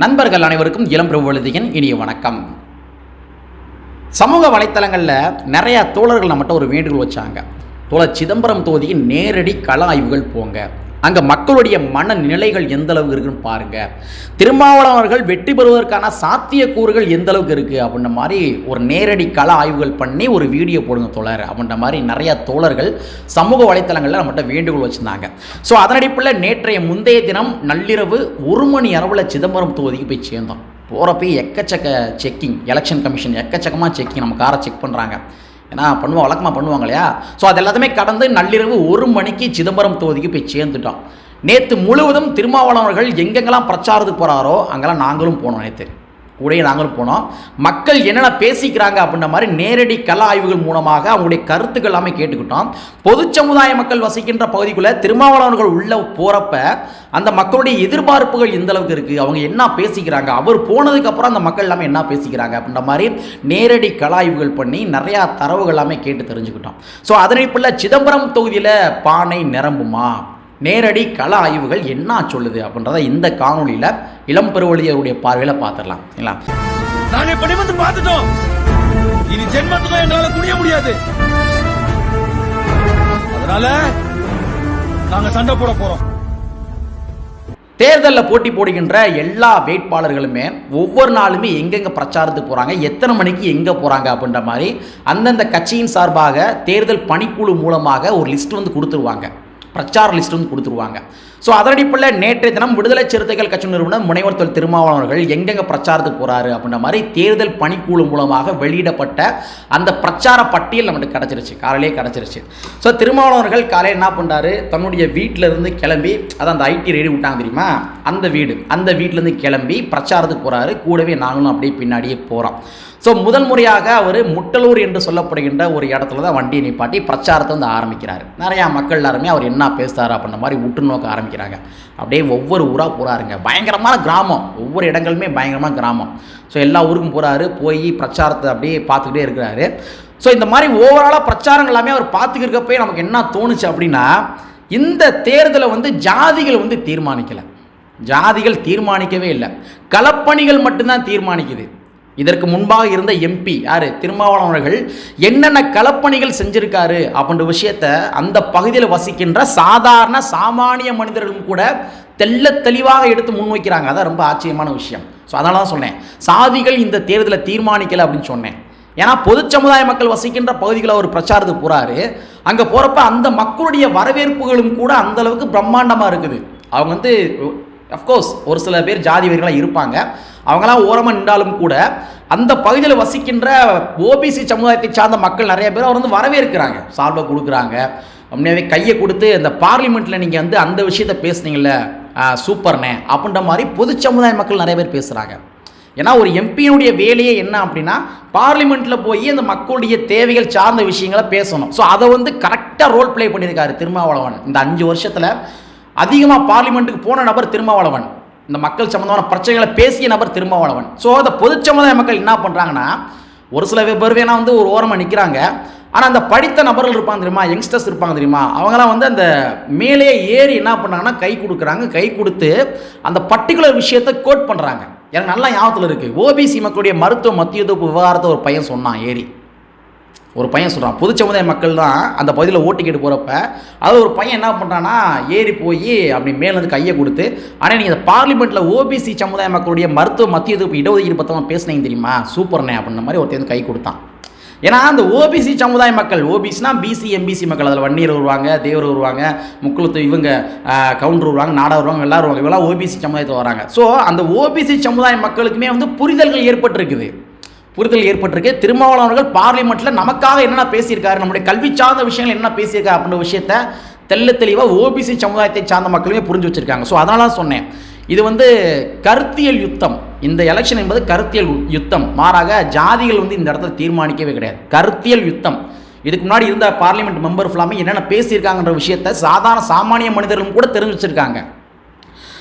நண்பர்கள் அனைவருக்கும் இளம் பிரபுவழுதியின் இனிய வணக்கம். சமூக வலைத்தளங்களில் நிறையா தோழர்கள் நம்மகிட்ட ஒரு வேண்டுகோள் வச்சாங்க. தோழர் சிதம்பரம் தொகுதியின் நேரடி கள ஆய்வுகள் போங்க. அங்கே மக்களுடைய மனநிலைகள் எந்த அளவுக்கு இருக்குன்னு பாருங்கள் திருமாவளவன் அவர்கள் வெற்றி பெறுவதற்கான சாத்தியக்கூறுகள் எந்த அளவுக்கு இருக்குது அப்படின்ற மாதிரி ஒரு நேரடி கள ஆய்வுகள் பண்ணி ஒரு வீடியோ போடுங்க தோழர் அப்படின்ற மாதிரி நிறைய தோழர்கள் சமூக வலைத்தளங்களில் நம்மகிட்ட வேண்டுகோள் வச்சுருந்தாங்க. ஸோ அதனடிப்பில் நேற்றைய முந்தைய தினம் நள்ளிரவு ஒரு மணி அளவில் சிதம்பரம் தொகுதிக்கு போய் சேர்ந்தோம். போகிறப்ப எக்கச்சக்க செக்கிங் எலெக்ஷன் கமிஷன் எக்கச்சக்கமாக செக்கிங் நம்ம காரை செக் பண்ணுறாங்க ஏன்னா பண்ணுவோம் வழக்கமாக பண்ணுவாங்க இல்லையா? ஸோ அது எல்லாத்தையுமே கடந்து நள்ளிரவு ஒரு மணிக்கு சிதம்பரம் தொகுதிக்கு போய் சேர்ந்துட்டோம். நேற்று முழுவதும் திருமாவளவர்கள் எங்கெங்கெல்லாம் பிரச்சாரத்துக்கு போகிறாரோ அங்கெல்லாம் நாங்களும் போனோம் நேற்று கூடயே நாங்களும் போனோம். மக்கள் என்னென்ன பேசிக்கிறாங்க அப்படின்ற மாதிரி நேரடி கள ஆய்வுகள் மூலமாக அவங்களுடைய கருத்துக்கள் எல்லாமே கேட்டுக்கிட்டோம். பொது சமுதாய மக்கள் வசிக்கின்ற பகுதிக்குள்ளே திருமாவளவர்கள் உள்ள போகிறப்ப அந்த மக்களுடைய எதிர்பார்ப்புகள் எந்த அளவுக்கு இருக்குது அவங்க என்ன பேசிக்கிறாங்க? அவர் போனதுக்கப்புறம் அந்த மக்கள் எல்லாமே என்ன பேசிக்கிறாங்க அப்படின்ற மாதிரி நேரடி கள ஆய்வுகள் பண்ணி நிறையா தரவுகள் எல்லாமே கேட்டு தெரிஞ்சுக்கிட்டோம். ஸோ அதனைப்புள்ள சிதம்பரம் தொகுதியில் பானை நிரம்புமா? நேரடி கள ஆய்வுகள் என்ன சொல்லுது அப்படின்றத இந்த காணொளியில் இளம் பெருவழியருடைய பார்வையில் பார்த்துடலாம். இல்லைங்களா? நாங்க இப்ப நிமிர்ந்து பார்த்துட்டோம். இனி ஜென்மத்துக்கும் எங்களால குனிய முடியாது. அதனால நாங்க சண்டை போட போறோம். தேர்தலில் போட்டி போடுகின்ற எல்லா வேட்பாளர்களுமே ஒவ்வொரு நாளுமே எங்கெங்கே பிரச்சாரத்துக்கு போகிறாங்க எத்தனை மணிக்கு எங்கே போகிறாங்க அப்படின்ற மாதிரி அந்தந்த கட்சியின் சார்பாக தேர்தல் பணிக்குழு மூலமாக ஒரு லிஸ்ட் வந்து கொடுத்துருவாங்க. பிரச்சார லிஸ்ட் வந்து கொடுத்துருவாங்க. ஸோ அதனடிப்பில் நேற்றைய தினம் விடுதலை சிறுத்தைகள் கட்சி நிறுவனர் முனைவர் தொல் திருமாவளவன் அவர்கள் எங்கெங்கே பிரச்சாரத்துக்கு போகிறாரு அப்படின்ற மாதிரி தேர்தல் பணிக்குழு மூலமாக வெளியிடப்பட்ட அந்த பிரச்சார பட்டியல் நம்மளுக்கு கிடச்சிருச்சு. காலையிலே கிடச்சிருச்சு. ஸோ திருமாவளவர்கள் காலையில் என்ன பண்ணுறாரு தன்னுடைய வீட்டில் இருந்து கிளம்பி அதான் அந்த ஐடி ரெடி விட்டாங்க தெரியுமா? அந்த வீடு அந்த வீட்டிலேருந்து கிளம்பி பிரச்சாரத்துக்கு போகிறாரு கூடவே நாங்களும் அப்படியே பின்னாடியே போகிறோம் ஸோ முதல் முறையாக அவர் முட்டலூர் என்று சொல்லப்படுகின்ற ஒரு இடத்துல தான் வண்டியை நிப்பாட்டி பிரச்சாரத்தை வந்து ஆரம்பிக்கிறார். நிறையா மக்கள் எல்லாருமே அவர் என்ன பேசுகிறார் அப்படின்ற மாதிரி உற்று நோக்க ஆரம்பிக்கிறாங்க. அப்படியே ஒவ்வொரு ஊராக போகிறாருங்க பயங்கரமான கிராமம். ஒவ்வொரு இடங்களுமே பயங்கரமான கிராமம். ஸோ எல்லா ஊருக்கும் போகிறாரு போய் பிரச்சாரத்தை அப்படியே பார்த்துக்கிட்டே இருக்கிறாரு. ஸோ இந்த மாதிரி ஓவராலாக பிரச்சாரங்கள் எல்லாமே அவர் பார்த்துக்கிறப்பே நமக்கு என்ன தோணுச்சு அப்படின்னா இந்த தேர்தலை வந்து ஜாதிகள் வந்து தீர்மானிக்கலை. ஜாதிகள் தீர்மானிக்கவே இல்லை. களப்பணிகள் மட்டும்தான் தீர்மானிக்குது. இதற்கு முன்பாக இருந்த எம்பி யார்? திருமாவளவன் அவர்கள் என்னென்ன களப்பணிகள் செஞ்சிருக்காரு அப்படின்ற விஷயத்த அந்த பகுதியில் வசிக்கின்ற சாதாரண சாமானிய மனிதர்களும் கூட தெல்ல தெளிவாக எடுத்து முன்வைக்கிறாங்க. அதான் ரொம்ப ஆச்சரியமான விஷயம். ஸோ அதனால தான் சொன்னேன். சாதிகள் இந்த தேர்தலை தீர்மானிக்கலை அப்படின்னு சொன்னேன். ஏன்னா பொது சமுதாய மக்கள் வசிக்கின்ற பகுதிகளில் அவர் பிரச்சாரத்துக்கு போகிறாரு அங்கே போகிறப்ப அந்த மக்களுடைய வரவேற்புகளும் கூட அந்தளவுக்கு பிரம்மாண்டமாக இருக்குது. அவங்க வந்து அஃப்கோர்ஸ் ஒரு சில பேர் ஜாதி வெறிகளாக இருப்பாங்க. அவங்களாம் ஓரமாக நின்றாலும் கூட அந்த பகுதியில் வசிக்கின்ற ஓபிசி சமுதாயத்தை சார்ந்த மக்கள் நிறைய பேர் அவர் வந்து வரவேற்கிறாங்க. சால்வை கொடுக்குறாங்க. உண்மையாகவே கையை கொடுத்து இந்த பார்லிமெண்ட்டில் நீங்கள் வந்து அந்த விஷயத்த பேசுனீங்கல்ல சூப்பர்ண்ணே அப்படின்ற மாதிரி பொது சமுதாய மக்கள் நிறைய பேர் பேசுகிறாங்க ஏன்னா ஒரு எம்பியினுடைய வேலையே என்ன அப்படின்னா பார்லிமெண்ட்டில் போய் அந்த மக்களுடைய தேவைகள் சார்ந்த விஷயங்களை பேசணும். ஸோ அதை வந்து கரெக்டாக ரோல் ப்ளே பண்ணியிருக்காரு திருமாவளவன். இந்த அஞ்சு வருஷத்தில் அதிகமாக பார்லிமெண்ட்டுக்கு போன நபர் திருமாவளவன். இந்த மக்கள் சம்மந்தமான பிரச்சனைகளை பேசிய நபர் திருமாவளவன். ஸோ அந்த பொது சமுதாய மக்கள் என்ன பண்ணுறாங்கன்னா ஒரு சில பேர் வேணா வந்து ஒரு ஓரமாக நிற்கிறாங்க ஆனால் அந்த படித்த நபர்கள் இருப்பாங்க தெரியுமா? யங்ஸ்டர்ஸ் இருப்பாங்க தெரியுமா? அவங்களாம் வந்து அந்த மேலே ஏறி என்ன பண்ணாங்கன்னா கை கொடுக்குறாங்க. கை கொடுத்து அந்த பர்டிகுலர் விஷயத்தை கோட் பண்ணுறாங்க எனக்கு நல்லா ஞாபகத்தில் இருக்குது ஓபிசி மக்களுடைய மருத்துவ மத்திய தொகுப்பு விவகாரத்தை ஒரு பையன் சொன்னான் ஏறி. ஒரு பையன் சொல்கிறான் பொது சமுதாய மக்கள் தான் அந்த பகுதியில் ஓட்டு கேட்டு போகிறப்ப அது ஒரு பையன் என்ன பண்ணுறான்னா ஏறி போய் அப்படி மேலேருந்து கையை கொடுத்து ஆனால் நீங்கள் இந்த பார்லிமெண்ட்டில் ஓபிசி சமுதாய மக்களுடைய மருத்துவ மத்திய தொகுப்பு இடஒதுக்கீடு பற்றமாக பேசுனீங்க தெரியுமா? சூப்பர்ண்ணே அப்படின்ற மாதிரி ஒருத்தர் வந்து கை கொடுத்தான். ஏன்னா அந்த ஓபிசி சமுதாய மக்கள் ஓபிசினா பிசி எம்பிசி மக்கள் அதில் வன்னியர் வருவாங்க தேவர் வருவாங்க முக்குளத்து இவங்க கவுண்டர் வருவாங்க நாடா வருவாங்க எல்லாரும் வருவாங்க இவெல்லாம் ஓபிசி சமுதாயத்தில் வராங்க. ஸோ அந்த ஓபிசி சமுதாய மக்களுக்குமே வந்து புரிதல்கள் ஏற்பட்டிருக்குது. புரிதல் ஏற்பட்டிருக்கு. திருமாவளவன் அவர்கள் பார்லிமெண்ட்டில் நமக்காக என்னென்ன பேசியிருக்காரு நம்முடைய கல்வி சார்ந்த விஷயங்கள் என்ன பேசியிருக்காரு அப்படின்ற விஷயத்த தெள்ள தெளிவாக ஓபிசி சமுதாயத்தை சார்ந்த மக்களுமே புரிஞ்சு வச்சுருக்காங்க. ஸோ அதனால சொன்னேன். இது வந்து கருத்தியல் யுத்தம். இந்த எலெக்ஷன் என்பது கருத்தியல் யுத்தம். மாறாக ஜாதிகள் வந்து இந்த இடத்துல தீர்மானிக்கவே கிடையாது. கருத்தியல் யுத்தம். இதுக்கு முன்னாடி இருந்த பார்லிமெண்ட் மெம்பர் ஃபுல்லாமே என்னென்ன பேசியிருக்காங்கன்ற விஷயத்த சாதாரண சாமானிய மனிதர்களும் கூட தெரிஞ்சு வச்சுருக்காங்க.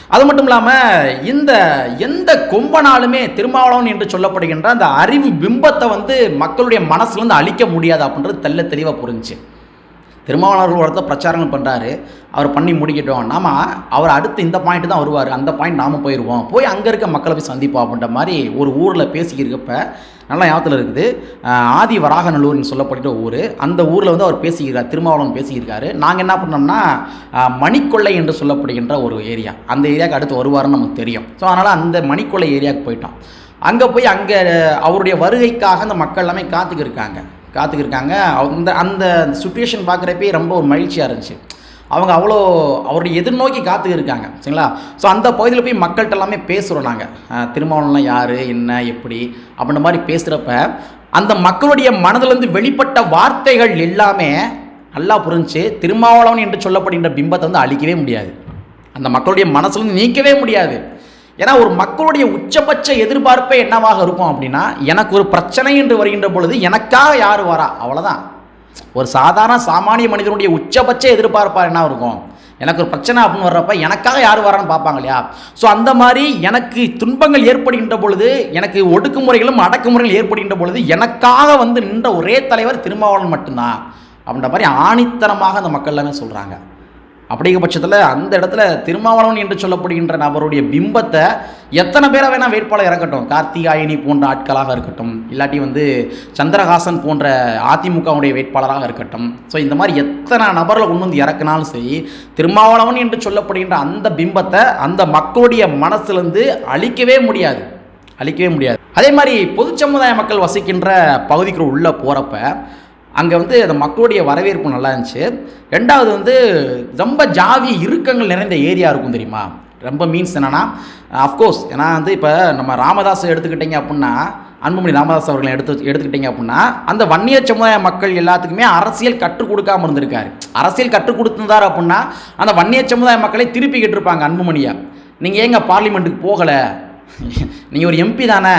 அது மட்டும் இல்லாமல் இந்த எந்த கொம்பனாலுமே திருமாவளவன் என்று சொல்லப்படுகின்ற அந்த அறிவு பிம்பத்தை வந்து மக்களுடைய மனசுலேருந்து அழிக்க முடியாது அப்படின்றது தெல்ல தெளிவாக புரிஞ்சு திருமாவளவர்கள் ஒருத்தர் பிரச்சாரங்கள் பண்ணுறாரு அவர் பண்ணி முடிக்கட்டும். நாம அவர் அடுத்து இந்த பாயிண்ட் தான் வருவார். அந்த பாயிண்ட் நாம போயிடுவோம் போய் அங்கே இருக்க மக்களை போய் சந்திப்போம் அப்படின்ற மாதிரி ஒரு ஊரில் பேசிக்கிறப்ப நல்லா ஞாபகத்தில் இருக்குது. ஆதி வராகநல்லூர்னு சொல்லப்பட்ட ஊர். அந்த ஊரில் வந்து அவர் பேசிக்கிறார். திருமாவளவன் பேசியிருக்காரு. நாங்கள் என்ன பண்ணோம்னா மணிக்கொள்ளை என்று சொல்லப்படுகின்ற ஒரு ஏரியா. அந்த ஏரியாவுக்கு அடுத்து வருவாருன்னு நமக்கு தெரியும். ஸோ அதனால் அந்த மணிக்கொள்ளை ஏரியாவுக்கு போயிட்டோம். அங்கே போய் அங்கே அவருடைய வருகைக்காக அந்த மக்கள் எல்லாமே காத்துக்கு காத்துக்கிருக்காங்க. அந்த அந்த சுச்சுவேஷன் பார்க்குறப்பே ரொம்ப ஒரு மகிழ்ச்சியாக இருந்துச்சு. அவங்க அவ்வளோ அவருடைய எதிர்நோக்கி காத்து இருக்காங்க சரிங்களா? ஸோ அந்த பகுதியில் போய் மக்கள்கிட்ட எல்லாமே பேசுகிறோம் நாங்கள் திருமாவளம்லாம் யார் என்ன எப்படி அப்படின்ற மாதிரி பேசுகிறப்ப அந்த மக்களுடைய மனதிலேருந்து வெளிப்பட்ட வார்த்தைகள் எல்லாமே நல்லா புரிஞ்சு திருமாவளவன் என்று சொல்லப்படுகின்ற பிம்பத்தை வந்து அழிக்கவே முடியாது. அந்த மக்களுடைய மனசுலேருந்து நீக்கவே முடியாது. ஏன்னா ஒரு மக்களுடைய உச்சபட்ச எதிர்பார்ப்பே என்னவாக இருக்கும் அப்படின்னா எனக்கு ஒரு பிரச்சனை என்று வருகின்ற பொழுது எனக்காக யார் வரா? அவ்வளோதான் ஒரு சாதாரண சாமானிய மனிதனுடைய உச்சபட்ச எதிர்பார்ப்பார் என்ன இருக்கும்? எனக்கு ஒரு பிரச்சனை அப்படின்னு வர்றப்ப எனக்காக யார் வரான்னு பார்ப்பாங்க இல்லையா? ஸோ அந்த மாதிரி எனக்கு துன்பங்கள் ஏற்படுகின்ற பொழுது எனக்கு ஒடுக்குமுறைகளும் அடக்குமுறைகள் ஏற்படுகின்ற பொழுது எனக்காக வந்து நின்ற ஒரே தலைவர் திருமாவளவன் மட்டும்தான். அப்படின்ற மாதிரி ஆணித்தனமாக அந்த மக்கள் எல்லாமே சொல்கிறாங்க அப்படிங்கிற பட்சத்தில் அந்த இடத்துல திருமாவளவன் என்று சொல்லப்படுகின்ற நபருடைய பிம்பத்தை எத்தனை பேரை வேணால் வேட்பாளர் இறக்கட்டும். கார்த்திகாயினி போன்ற ஆட்களாக இருக்கட்டும். இல்லாட்டி வந்து சந்திரஹாசன் போன்ற அதிமுகவுடைய வேட்பாளராக இருக்கட்டும். ஸோ இந்த மாதிரி எத்தனை நபரில் கொண்டு வந்து இறக்குனாலும் சரி திருமாவளவன் என்று சொல்லப்படுகின்ற அந்த பிம்பத்தை அந்த மக்களுடைய மனசுலேருந்து அழிக்கவே முடியாது. அழிக்கவே முடியாது. அதே மாதிரி பொது சமுதாய மக்கள் வசிக்கின்ற பகுதிக்குள் உள்ளே போகிறப்ப அங்கே வந்து அந்த மக்களுடைய வரவேற்பு நல்லா இருந்துச்சு. ரெண்டாவது வந்து ரொம்ப ஜாதி இறுக்கங்கள் நிறைந்த ஏரியா இருக்கும் தெரியுமா? ரொம்ப மீன்ஸ் என்னென்னா அஃப்கோர்ஸ் ஏன்னா வந்து இப்போ நம்ம ராமதாஸ் எடுத்துக்கிட்டிங்க அப்படின்னா அன்புமணி ராமதாஸ் அவர்களை எடுத்து எடுத்துக்கிட்டிங்க அப்படின்னா அந்த வன்னியர் சமுதாய மக்கள் எல்லாத்துக்குமே அரசியல் கற்றுக் கொடுக்காம இருந்திருக்காரு. அரசியல் கற்றுக் கொடுத்துருந்தார் அப்படின்னா அந்த வன்னியர் சமுதாய மக்களை திருப்பிக்கிட்டு இருப்பாங்க அன்புமணியை. நீங்கள் ஏங்க பார்லிமெண்ட்டுக்கு போகலை? நீங்கள் ஒரு எம்பி தானே?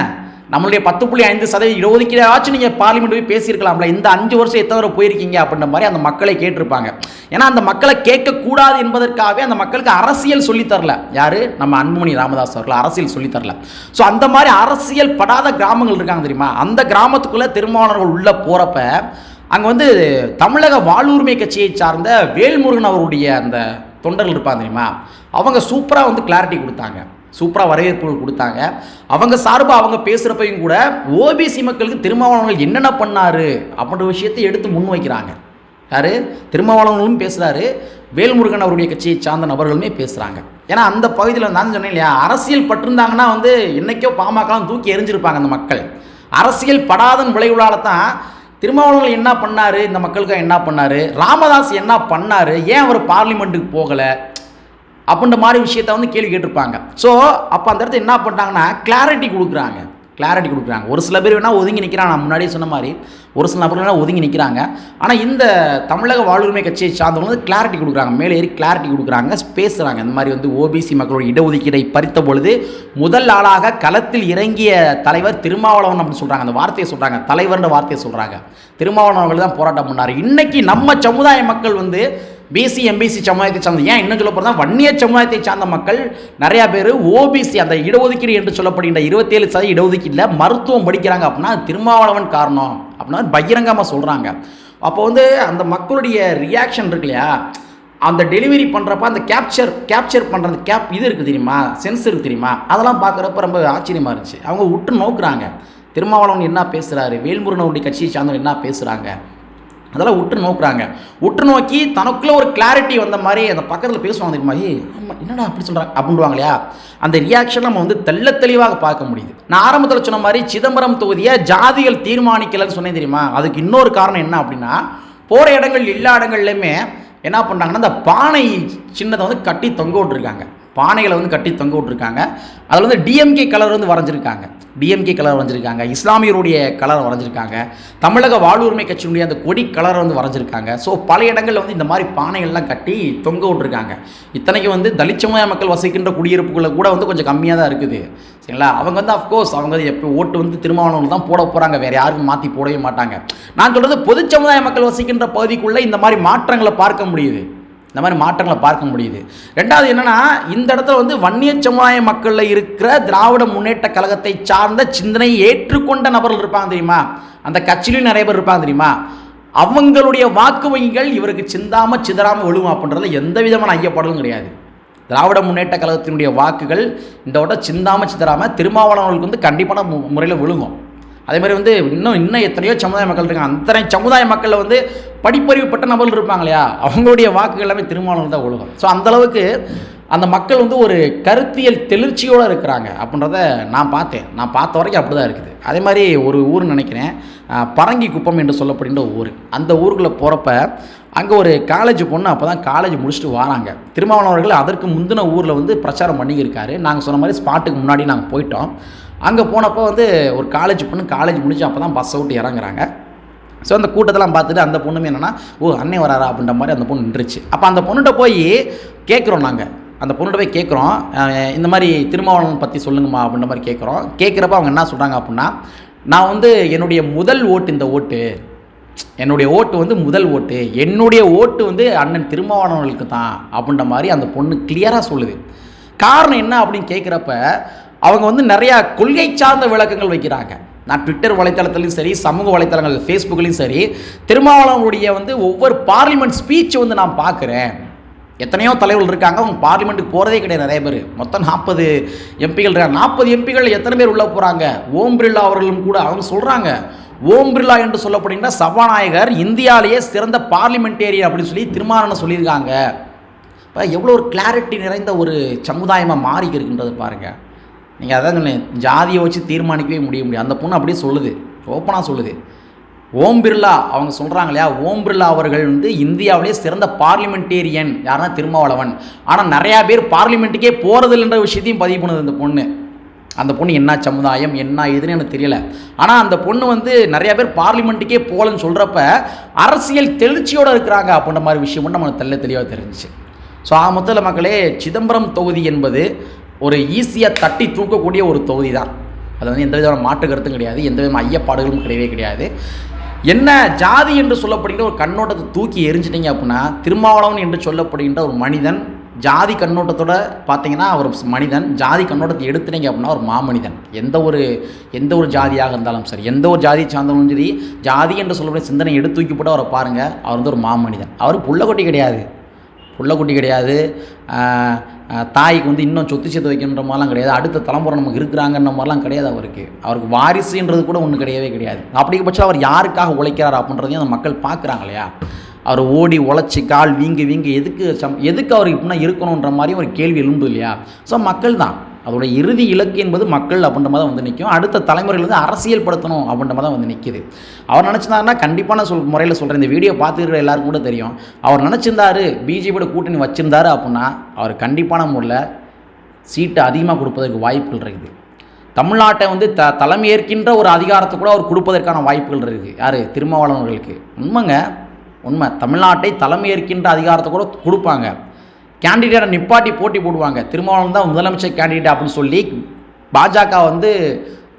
நம்மளுடைய பத்து புள்ளி ஐந்து சதவீத ஆச்சு நீங்கள் பார்லிமெண்ட் போய் பேசியிருக்கலாம்ல இந்த அஞ்சு வருஷம் எத்தனை தடவை போயிருக்கீங்க அப்படின்ற மாதிரி அந்த மக்களை கேட்டிருப்பாங்க. ஏன்னா அந்த மக்களை கேட்கக்கூடாது என்பதற்காகவே அந்த மக்களுக்கு அரசியல் சொல்லித் தரல யார்? நம்ம அன்புமணி ராமதாஸ் அவர்கள் அரசியல் சொல்லித் தரல ஸோ அந்த மாதிரி அரசியல் படாத கிராமங்கள் இருக்காங்க தெரியுமா? அந்த கிராமத்துக்குள்ளே திருமாவளவர்கள் உள்ளே போகிறப்ப அங்கே வந்து தமிழக வாழ்வுரிமை கட்சியை சார்ந்த வேல்முருகன் அவருடைய அந்த தொண்டர்கள் இருப்பாங்க தெரியுமா? அவங்க சூப்பராக வந்து கிளாரிட்டி கொடுத்தாங்க. சூப்பராக வரவேற்புகள் கொடுத்தாங்க. அவங்க சார்பாக அவங்க பேசுகிறப்பையும் கூட ஓபிசி மக்களுக்கு திருமாவளவர்கள் என்னென்ன பண்ணாரு அப்படின்ற விஷயத்தை எடுத்து முன்வைக்கிறாங்க யார்? திருமாவளவர்களும் பேசுகிறாரு வேல்முருகன் அவருடைய கட்சியை சார்ந்த நபர்களுமே பேசுகிறாங்க ஏன்னா அந்த பகுதியில் நான் சொன்னேன் இல்லையா அரசியல் பட்டிருந்தாங்கன்னா வந்து என்னைக்கோ பாமகலாம் தூக்கி எரிஞ்சிருப்பாங்க அந்த மக்கள். அரசியல் படாதன் விளைவுகளால் தான் திருமாவளவர்கள் என்ன பண்ணாரு இந்த மக்களுக்கு என்ன பண்ணாரு ராமதாஸ் என்ன பண்ணாரு ஏன் அவர் பார்லிமெண்ட்டுக்கு போகலை அப்படின்ற மாதிரி விஷயத்த வந்து கேள்வி கேட்டிருப்பாங்க. ஸோ அப்போ அந்த இடத்துல என்ன பண்ணிட்டாங்கன்னா கிளாரிட்டி கொடுக்குறாங்க. கிளாரிட்டி கொடுக்குறாங்க. ஒரு சில பேர் வேணால் ஒதுங்கி நிற்கிறாங்க நான் முன்னாடியே சொன்ன மாதிரி ஒரு சில நபர்கள் வேணால் ஒதுங்கி நிற்கிறாங்க ஆனால் இந்த தமிழக வாழ்வுரிமை கட்சியை சார்ந்தவங்க வந்து கிளாரிட்டி கொடுக்குறாங்க. மேலே ஏறி கிளாரிட்டி கொடுக்குறாங்க. பேசுகிறாங்க இந்த மாதிரி வந்து ஓபிசி மக்களோட இடஒதுக்கீடை பறித்த பொழுது முதல் ஆளாக களத்தில் இறங்கிய தலைவர் திருமாவளவன் அப்படின்னு சொல்கிறாங்க அந்த வார்த்தையை சொல்கிறாங்க தலைவர்ன்ற வார்த்தையை சொல்கிறாங்க திருமாவளவன் அவர்கள் தான் போராட்டம் பண்ணார். இன்றைக்கி நம்ம சமுதாய மக்கள் வந்து பிசி எம்பிசி சமுதாயத்தை சார்ந்த ஏன் இன்னும் சொல்ல போகிறதா வன்னிய சமுதாயத்தை சார்ந்த மக்கள் நிறையா பேர் ஓபிசி அந்த இடஒதுக்கீடு என்று சொல்லப்படுகின்ற இருபத்தேழு சதவீத இடஒதுக்கீட்டில் மருத்துவம் படிக்கிறாங்க அப்படின்னா திருமாவளவன் காரணம் அப்படின்னா பகிரங்கமாக சொல்கிறாங்க அப்போ வந்து அந்த மக்களுடைய ரியாக்ஷன் இருக்கு இல்லையா? அந்த டெலிவரி பண்ணுறப்ப அந்த கேப்சர் கேப்சர் பண்ணுற அந்த கேப் இது இருக்குது தெரியுமா? சென்ஸ் இருக்குது தெரியுமா? அதெல்லாம் பார்க்குறப்ப ரொம்ப ஆச்சரியமாக இருந்துச்சு. அவங்க உற்று நோக்குறாங்க. திருமாவளவன் என்ன பேசுகிறாரு வேல்முருகன் கட்சியை சார்ந்தவங்க என்ன பேசுகிறாங்க அதெல்லாம் உற்று நோக்குறாங்க. உற்று நோக்கி தனக்குள்ளே ஒரு கிளாரிட்டி வந்த மாதிரி அந்த பக்கத்தில் பேசுவாங்க தெரியுமா? ஏய் என்னடா அப்படி சொல்கிறாங்க அப்படின்வாங்க இல்லையா? அந்த ரியாக்ஷன் நம்ம வந்து தெல்ல தெளிவாக பார்க்க முடியுது. நான் ஆரம்பத்தில் சொன்ன மாதிரி சிதம்பரம் தொகுதியை ஜாதிகள் தீர்மானிக்கலைன்னு சொன்னேன் தெரியுமா? அதுக்கு இன்னொரு காரணம் என்ன அப்படின்னா போகிற இடங்கள் எல்லா இடங்கள்லையுமே என்ன பண்ணுறாங்கன்னா அந்த பானை சின்னதை வந்து கட்டி தொங்க விட்டுருக்காங்க. பானைகளை வந்து கட்டி தொங்க விட்டுருக்காங்க. அதில் வந்து டிஎம்கே கலர் வந்து வரைஞ்சிருக்காங்க. டிஎம்கே கலர் வரைஞ்சிருக்காங்க. இஸ்லாமியருடைய கலர் வரைஞ்சிருக்காங்க. தமிழக வாழ்வுரிமை கட்சியினுடைய அந்த கொடி கலர் வந்து வரைஞ்சிருக்காங்க. ஸோ பல இடங்களில் வந்து இந்த மாதிரி பானைகள்லாம் கட்டி தொங்க விட்டுருக்காங்க. இத்தனைக்கு வந்து தலித் சமுதாய மக்கள் வசிக்கின்ற குடியிருப்புகளை கூட வந்து கொஞ்சம் கம்மியாக தான் இருக்குது. சரிங்களா? அவங்க வந்து அஃப்கோர்ஸ் அவங்க வந்து எப்போ ஓட்டு வந்து திருமாவளவன் தான் போட போகிறாங்க வேறு யாருக்கும் மாற்றி போடவே மாட்டாங்க. நான் சொல்கிறது பொது சமுதாய மக்கள் வசிக்கின்ற பகுதிக்குள்ளே இந்த மாதிரி மாற்றங்களை பார்க்க முடியுது. இந்த மாதிரி மாற்றங்களை பார்க்க முடியுது. ரெண்டாவது என்னென்னா இந்த இடத்துல வந்து வன்னிய சமுதாய மக்களில் இருக்கிற திராவிட முன்னேற்ற கழகத்தை சார்ந்த சிந்தனையை ஏற்றுக்கொண்ட நபர்கள் இருப்பாங்க தெரியுமா? அந்த கட்சியிலும் நிறைய பேர் இருப்பாங்க தெரியுமா? அவங்களுடைய வாக்கு வங்கிகள் இவருக்கு சிந்தாமல் சிதறாமல் விழுகும் அப்படின்றதுல எந்த விதமான ஐயப்படலும் கிடையாது. திராவிட முன்னேற்ற கழகத்தினுடைய வாக்குகள் இந்த விட சிந்தாமல் சிதறாமல் திருமாவளவர்களுக்கு வந்து கண்டிப்பான மு முறையில் விழுங்கும் அதே மாதிரி வந்து இன்னும் இன்னும் எத்தனையோ சமுதாய மக்கள் இருக்காங்க. அத்தனை சமுதாய மக்களில் வந்து படிப்பறிவுப்பட்ட நபர்கள் இருப்பாங்க இல்லையா அவங்களுடைய வாக்குகள் எல்லாமே திருமாவளவன் தான் விழுகும் ஸோ அந்தளவுக்கு அந்த மக்கள் வந்து ஒரு கருத்தியல் தெளிர்ச்சியோடு இருக்கிறாங்க அப்படின்றத நான் பார்த்தேன். நான் பார்த்த வரைக்கும் அப்படி தான் இருக்குது. அதே மாதிரி ஒரு ஊர் நினைக்கிறேன். பரங்கி குப்பம் என்று சொல்லப்படுகின்ற ஊர். அந்த ஊருக்குள்ளே போகிறப்ப அங்கே ஒரு காலேஜ் பொண்ணு அப்போ தான் காலேஜ் முடிச்சுட்டு வராங்க. திருமாவளவர்கள் அவர்கள் அதற்கு முந்தின ஊரில் வந்து பிரச்சாரம் பண்ணியிருக்காரு நாங்கள் சொன்ன மாதிரி ஸ்பாட்டுக்கு முன்னாடி நாங்கள் போயிட்டோம். அங்கே போனப்போ வந்து ஒரு காலேஜ் பொண்ணு காலேஜ் முடிச்சு அப்போ தான் பஸ்ஸை விட்டு இறங்குறாங்க. ஸோ அந்த கூட்டத்தெல்லாம் பார்த்துட்டு அந்த பொண்ணுமே என்னென்னா ஓ அண்ணே வராரா? அப்படின்ற மாதிரி அந்த பொண்ணு நின்றுச்சு. அப்போ அந்த பொண்ணுகிட்ட போய் கேட்குறோம் நாங்கள் அந்த பொண்ணுகிட்ட போய் கேட்குறோம் இந்த மாதிரி திருமாவளவன் பற்றி சொல்லுங்கம்மா அப்படின்ற மாதிரி கேட்குறோம் கேட்குறப்ப அவங்க என்ன சொல்கிறாங்க அப்படின்னா நான் வந்து என்னுடைய முதல் ஓட்டு இந்த ஓட்டு. என்னுடைய ஓட்டு வந்து முதல் ஓட்டு. என்னுடைய ஓட்டு வந்து அண்ணன் திருமாவளவனுக்கு தான். அப்படின்ற மாதிரி அந்த பொண்ணு கிளியராக சொல்லுது. காரணம் என்ன அப்படின்னு கேட்குறப்ப அவங்க வந்து நிறையா கொள்கை சார்ந்த விளக்கங்கள் வைக்கிறாங்க. நான் ட்விட்டர் வலைத்தளத்துலையும் சரி சமூக வலைத்தளங்கள் ஃபேஸ்புக்லேயும் சரி திருமாவளவனுடைய வந்து ஒவ்வொரு பார்லிமெண்ட் ஸ்பீச் வந்து நான் பார்க்குறேன். எத்தனையோ தலைவர்கள் இருக்காங்க அவங்க பார்லிமெண்ட்டுக்கு போகிறதே கிடையாது நிறைய பேர். மொத்தம் நாற்பது எம்பிகள் இருக்காங்க. நாற்பது எம்பிகள் எத்தனை பேர் உள்ளே போகிறாங்க ஓம் பிர்லா அவர்களும் கூட அவங்க சொல்கிறாங்க ஓம் பிர்லா என்று சொல்லப்படுகின்ற சபாநாயகர் இந்தியாவிலேயே சிறந்த பார்லிமெண்டேரியன் அப்படின்னு சொல்லி திருமாவளவன் சொல்லியிருக்காங்க. இப்போ எவ்வளோ ஒரு கிளாரிட்டி நிறைந்த ஒரு சமுதாயமாக மாறி இருக்கின்றது பாருங்கள் நீங்கள் அதான் சொன்னேன் ஜாதியை வச்சு தீர்மானிக்கவே முடிய முடியும் அந்த பொண்ணு அப்படியே சொல்லுது. ஓப்பனாக சொல்லுது. ஓம் பிர்லா அவங்க சொல்கிறாங்க இல்லையா? ஓம் பிர்லா அவர்கள் வந்து இந்தியாவிலேயே சிறந்த பார்லிமெண்டேரியன். யாருன்னா திருமாவளவன். ஆனால் நிறையா பேர் பார்லிமெண்ட்டுக்கே போகிறதில்லைன்ற விஷயத்தையும் பதிவு பண்ணுது அந்த பொண்ணு. அந்த பொண்ணு என்ன சமுதாயம் என்ன இதுன்னு எனக்கு தெரியல. ஆனால் அந்த பொண்ணு வந்து நிறையா பேர் பார்லிமெண்ட்டுக்கே போகலன்னு சொல்கிறப்ப அரசியல் தெளிச்சியோடு இருக்கிறாங்க அப்படின்ற மாதிரி விஷயம் மட்டும் நமக்கு தெல்ல தெளிவாக தெரிஞ்சிச்சு. ஸோ ஆ மொத்தத்தில் மக்களே சிதம்பரம் தொகுதி என்பது ஒரு ஈஸியாக தட்டி தூக்கக்கூடிய ஒரு தொகுதி தான் அது வந்து எந்த விதமான மாற்று கருத்தும் கிடையாது எந்த விதமான ஐயப்பாடுகளும் கிடையவே கிடையாது. என்ன ஜாதி என்று சொல்லப்படுகின்ற ஒரு கண்ணோட்டத்தை தூக்கி எரிஞ்சிட்டிங்க அப்படின்னா திருமாவளவன் என்று சொல்லப்படுகின்ற ஒரு மனிதன் ஜாதி கண்ணோட்டத்தோட பார்த்தீங்கன்னா அவர் மனிதன் ஜாதி கண்ணோட்டத்தை எடுத்துனீங்க அப்படின்னா ஒரு மாமனிதன். எந்த ஒரு எந்த ஒரு ஜாதியாக இருந்தாலும் சரி எந்த ஒரு ஜாதியை சார்ந்தவங்களும் சரி ஜாதி என்று சொல்லக்கூடிய சிந்தனை எடுத்து தூக்கி போட்டு அவரை பாருங்கள் அவர் வந்து ஒரு மாமனிதன். அவர் புள்ளக்கொட்டி கிடையாது. புள்ளக்குட்டி கிடையாது. தாய்க்கு வந்து இன்னும் சொத்து சேர்த்து வைக்கணுன்ற மாதிரிலாம் கிடையாது. அடுத்த தலைமுறை நமக்கு இருக்கிறாங்கன்ற மாதிரிலாம் கிடையாது அவருக்கு. அவருக்கு வாரிசுன்றது கூட ஒன்றும் கிடையவே கிடையாது. அப்படிப்பட்சம் அவர் யாருக்காக உழைக்கிறார் அப்படின்றதையும் அந்த மக்கள் பார்க்குறாங்க இல்லையா? அவர் ஓடி உழைச்சி கால் வீங்கி வீங்கி எதுக்கு சம் எதுக்கு அவர் இப்படின்னா இருக்கணுன்ற மாதிரி ஒரு கேள்வி எழும்பு இல்லையா? ஸோ மக்கள் தான். அதோட இறுதி இலக்கு என்பது மக்கள் அப்படின்ற மாதிரி தான் வந்து நிற்கும் அடுத்த தலைமுறையில் வந்து அரசியல் படுத்தணும் அப்படின்ற மாதிரி தான் வந்து நிற்கிது அவர் நினச்சிருந்தாருன்னா கண்டிப்பான சொல் முறையில் சொல்கிறேன் இந்த வீடியோ பார்த்துருக்கிற எல்லாருக்கும் கூட தெரியும். அவர் நினச்சிருந்தாரு பிஜேபியோட கூட்டணி வச்சிருந்தாரு அப்படின்னா அவர் கண்டிப்பான முறையில் சீட்டு அதிகமாக கொடுப்பதற்கு வாய்ப்புகள் இருக்குது. தமிழ்நாட்டை வந்து த தலைமையேற்கின்ற ஒரு அதிகாரத்தை கூட அவர் கொடுப்பதற்கான வாய்ப்புகள் இருக்குது. யார்? திருமாவளவர்களுக்கு உண்மைங்க. உண்மை. தமிழ்நாட்டை தலைமையேற்கின்ற அதிகாரத்தை கூட கொடுப்பாங்க. கேண்டிடேட்டை நிப்பாட்டி போட்டி போடுவாங்க. திருமாவளவன் தான் முதலமைச்சர் கேண்டிடேட் அப்படின்னு சொல்லி பாஜக வந்து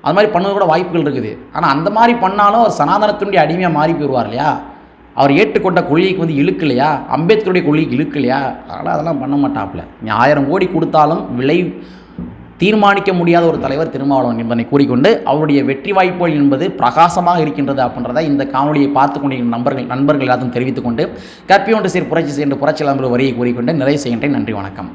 அது மாதிரி பண்ணது கூட வாய்ப்புகள் இருக்குது. ஆனால் அந்த மாதிரி பண்ணாலும் அவர் சனாதனத்தினுடைய அடிமையாக மாறி போயிடுவார் இல்லையா? அவர் ஏற்றுக்கொண்ட கொள்கைக்கு வந்து இழுக்கலையா? அம்பேத்கருடைய கொள்கைக்கு இழுக்கலையா? அதனால் அதெல்லாம் பண்ண மாட்டாப்புல. நீ ஆயிரம் கோடி கொடுத்தாலும் விலை தீர்மானிக்க முடியாத ஒரு தலைவர் திருமாவளவன் என்பதை கூறிக்கொண்டு அவருடைய வெற்றி வாய்ப்புகள் என்பது பிரகாசமாக இருக்கின்றது அப்படின்றத இந்த காணொலியை பார்த்து கொண்டிருக்கிற நண்பர்கள் நண்பர்கள் எல்லாத்தையும் தெரிவித்துக் கொண்டு கற்பி ஒன்று சீர் புரட்சி சென்று புரட்சி நண்பர் வரியை கூறிக்கொண்டு நிறைவு செய்கின்றேன். நன்றி வணக்கம்.